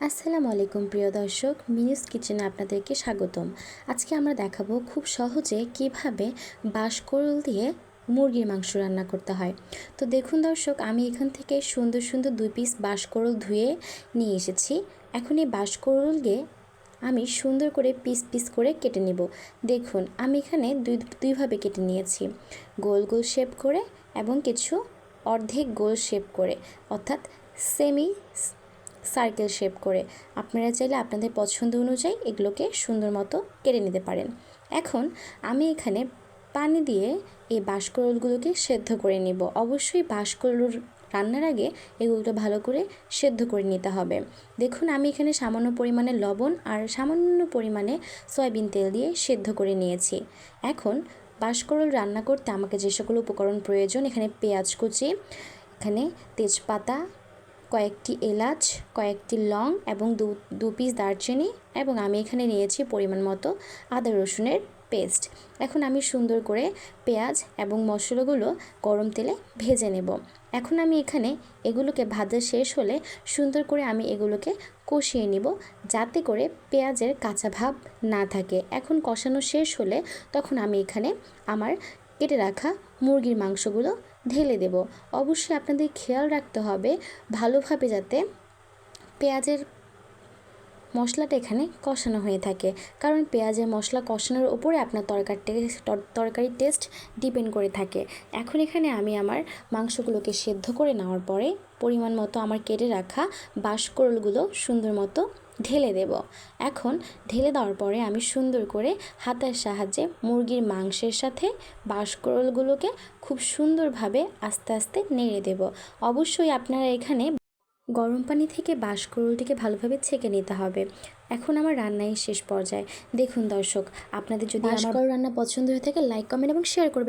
আসসালামু আলাইকুম, প্রিয় দর্শক। মিনিস কিচেনে আপনাদেরকে স্বাগতম। আজকে আমরা দেখাবো খুব সহজে কীভাবে বাঁশকরল দিয়ে মুরগির মাংস রান্না করতে হয়। তো দেখুন দর্শক, আমি এখান থেকে সুন্দর সুন্দর দুই পিস বাঁশকরল ধুয়ে নিয়ে এসেছি। এখন এই বাঁশকরলকে আমি সুন্দর করে পিস পিস করে কেটে নেব। দেখুন, আমি এখানে দুই, দুইভাবে কেটে নিয়েছি। গোল গোল শেপ করে এবং কিছু অর্ধেক গোল শেপ করে, অর্থাৎ সেমি সার্কেল শেপ করে। আপনারা চাইলে আপনাদের পছন্দ অনুযায়ী এগুলোকে সুন্দর মতো কেটে নিতে পারেন। এখন আমি এখানে পানি দিয়ে এই বাঁশকরলগুলোকে সেদ্ধ করে নিব। অবশ্যই বাঁশকরল রান্নার আগে এগুলোকে ভালো করে সেদ্ধ করে নিতে হবে। দেখুন, আমি এখানে সামান্য পরিমাণে লবণ আর সামান্য পরিমাণে সয়াবিন তেল দিয়ে সেদ্ধ করে নিয়েছি। এখন বাঁশকরল রান্না করতে আমাকে যে সকল উপকরণ প্রয়োজন, এখানে পেঁয়াজ কুচি, এখানে তেজপাতা কয়েকটি এলাচ, কয়েকটি লং এবং দু দু পিস দারচিনি এবং আমি এখানে নিয়েছি পরিমাণ মতো আদা রসুনের পেস্ট এখন আমি সুন্দর করে পেঁয়াজ এবং মশলাগুলো গরম তেলে ভেজে নেব। এখন আমি এখানে এগুলোকে ভাজা শেষ হলে সুন্দর করে আমি এগুলোকে কষিয়ে নিব যাতে করে পেঁয়াজের কাঁচা ভাব না থাকে। এখন কষানো শেষ হলে তখন আমি এখানে আমার কেটে রাখা মুরগির মাংসগুলো ঢেলে দেব। অবশ্যই আপনাদের খেয়াল রাখতে হবে ভালোভাবে যাতে পেঁয়াজের মশলাটা এখানে কষানো হয়ে থাকে। কারণ পেঁয়াজের মশলা কষানোর উপরে আপনার তরকার তরকারির টেস্ট ডিপেন্ড করে থাকে। এখন এখানে আমি আমার মাংসগুলোকে সেদ্ধ করে নেওয়ার পরে পরিমাণ মতো আমার কেটে রাখা বাঁশকরলগুলো সুন্দর মতো ঢেলে দেব। এখন ঢেলে দেওয়ার পরে আমি সুন্দর করে হাতের সাহায্যে মুরগির মাংসের সাথে বাঁশকরলগুলোকে খুব সুন্দরভাবে আস্তে আস্তে নেড়ে দেব। অবশ্যই আপনারা এখানে গরম পানি থেকে বাসকরুলটিকে ভালোভাবে ছেঁকে নিতে হবে। এখন আমার রান্নাই শেষ পর্যায়ে। দেখুন দর্শক, আপনাদের যদি আমার রান্না পছন্দ হয়ে থাকে লাইক কমেন্ট এবং শেয়ার করবেন।